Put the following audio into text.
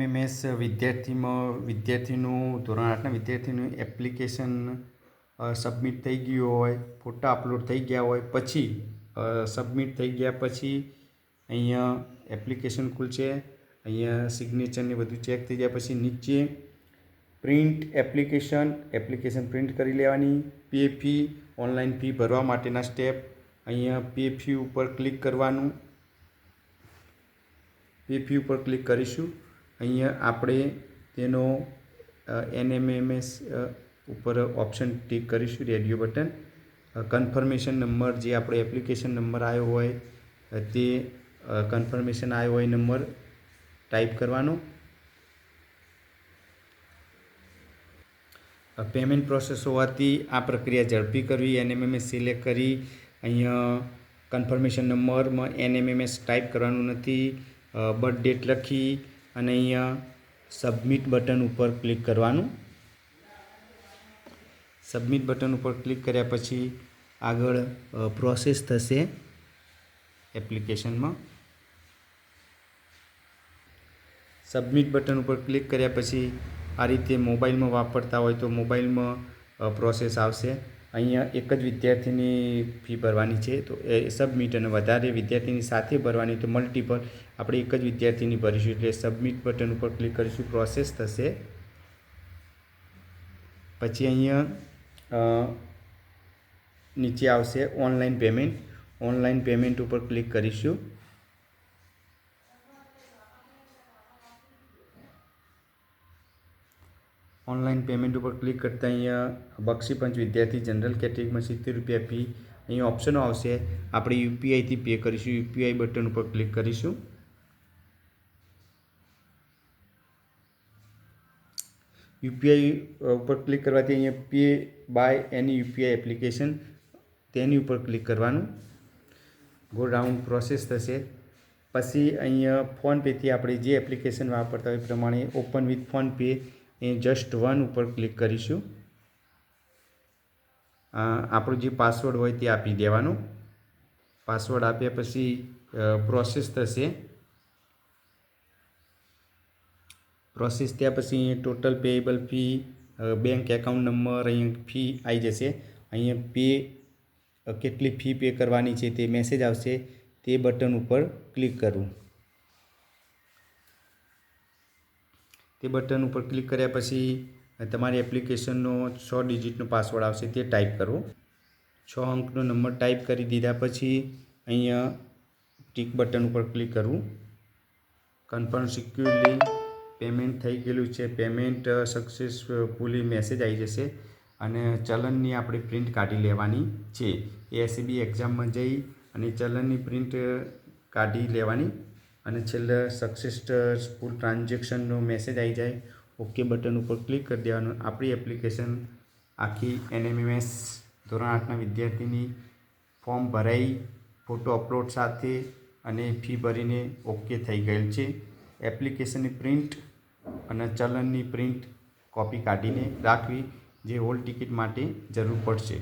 NMMS વિદ્યાર્થીમાં વિદ્યાર્થીનું ધોરણ આઠના વિદ્યાર્થીનું એપ્લિકેશન સબમિટ થઈ ગયું હોય ફોટા અપલોડ થઈ ગયા હોય, પછી સબમિટ થઈ ગયા પછી અહીંયા એપ્લિકેશન ખુલશે, અહીંયા સિગ્નેચરને બધું ચેક થઈ ગયા પછી નીચે પ્રિન્ટ એપ્લિકેશન એપ્લિકેશન પ્રિન્ટ કરી લેવાની પે ફી ઓનલાઈન ફી ભરવા માટેના સ્ટેપ અહીંયા પે ફી ઉપર ક્લિક કરવાનું પે ફી ઉપર ક્લિક કરીશું. અહીંયા આપણે તેનો એનએમએમએસ ઉપર ઓપ્શન ટીક કરીશું રેડિયો બટન કન્ફર્મેશન નંબર જે આપણે એપ્લિકેશન નંબર આવ્યો હોય તે કન્ફર્મેશન આવ્યો હોય નંબર ટાઈપ કરવાનો. પેમેન્ટ પ્રોસેસ હોવાથી આ પ્રક્રિયા ઝડપી કરવી એનએમએમએસ સિલેક્ટ કરી. અહીંયા કન્ફર્મેશન નંબરમાં એનએમએમએસ ટાઈપ કરવાનું નથી. બર્થ ડેટ લખી અને અહીંયા સબમિટ બટન ઉપર ક્લિક કરવાનું. સબમિટ બટન ઉપર ક્લિક કર્યા પછી આગળ પ્રોસેસ થશે એપ્લિકેશનમાં સબમિટ બટન ઉપર ક્લિક કર્યા પછી આ રીતે મોબાઈલમાં વાપરતા હોય તો મોબાઈલમાં પ્રોસેસ આવશે. અહીંયા એક જ વિદ્યાર્થીની ફી ભરવાની છે, તો એ સબમિટ અને વધારે વિદ્યાર્થીની સાથે ભરવાની, તો મલ્ટીપલ આપણે એક જ વિદ્યાર્થીની ભરીશું, એટલે સબમિટ બટન ઉપર ક્લિક કરીશું પ્રોસેસ થશે. પછી અહીંયા નીચે આવશે ઓનલાઈન પેમેન્ટ ઓનલાઈન પેમેન્ટ ઉપર ક્લિક કરીશું. ઓનલાઈન પેમેન્ટ ઉપર ક્લિક કરતાં અહીંયા બક્ષીપંચ વિદ્યાર્થી જનરલ કેટેગરીમાં સિત્તેર રૂપિયા ફી અહીંયા ઓપ્શનો આવશે. આપણે યુપીઆઈથી પે કરીશું. યુપીઆઈ બટન ઉપર ક્લિક કરીશું. યુપીઆઈ ઉપર ક્લિક કરવાથી અહીંયા pay by any UPI application તેની ઉપર ક્લિક કરવાનું. ગો રાઉન્ડ પ્રોસેસ થશે. પછી અહીંયા ફોનપેથી આપણે જે એપ્લિકેશન વાપરતા હોય પ્રમાણે ઓપન વિથ ફોનપે એ જસ્ટ વન ઉપર ક્લિક કરીશું. આપણો જે પાસવર્ડ હોય તે આપી દેવાનો. પાસવર્ડ આપ્યા પછી પ્રોસેસ થશે. પ્રોસેસ થયા પછી total payable fee bank account number અહીંયા ફી આવી જશે. અહીંયા પે કેટલી ફી પે કરવાની છે તે મેસેજ આવશે. તે બટન ઉપર ક્લિક કરવું તે બટન ઉપર ક્લિક કર્યા પછી તમારી એપ્લિકેશનનો છ ડિજિટનો પાસવર્ડ આવશે તે ટાઈપ કરવો છ અંકનો નંબર ટાઈપ કરી દીધા પછી અહીંયા ટીક બટન ઉપર ક્લિક કરવું કન્ફર્મ સિક્યુરલી પેમેન્ટ થઈ ગયેલું છે. પેમેન્ટ સક્સેસફુલી મેસેજ આવી જશે અને ચલનની આપણે પ્રિન્ટ કાઢી લેવાની છે. એ એસસીબી એક્ઝામમાં જઈ અને ચલનની પ્રિન્ટ કાઢી લેવાની અને છેલ્લે સક્સેસફુલ ટ્રાન્ઝેક્શનનો મેસેજ આવી જાય ઓકે બટન ઉપર ક્લિક કરી દેવાનું. આપણી એપ્લિકેશન આખી એનએમએમએસ ધોરણ આઠના વિદ્યાર્થીની ફોર્મ ભરાઈ ફોટો અપલોડ સાથે અને ફી ભરીને ઓકે થઈ ગયેલ છે. એપ્લિકેશનની પ્રિન્ટ અને ચલણની પ્રિન્ટ કોપી કાઢીને રાખવી જે હોલ ટિકિટ માટે જરૂર પડશે.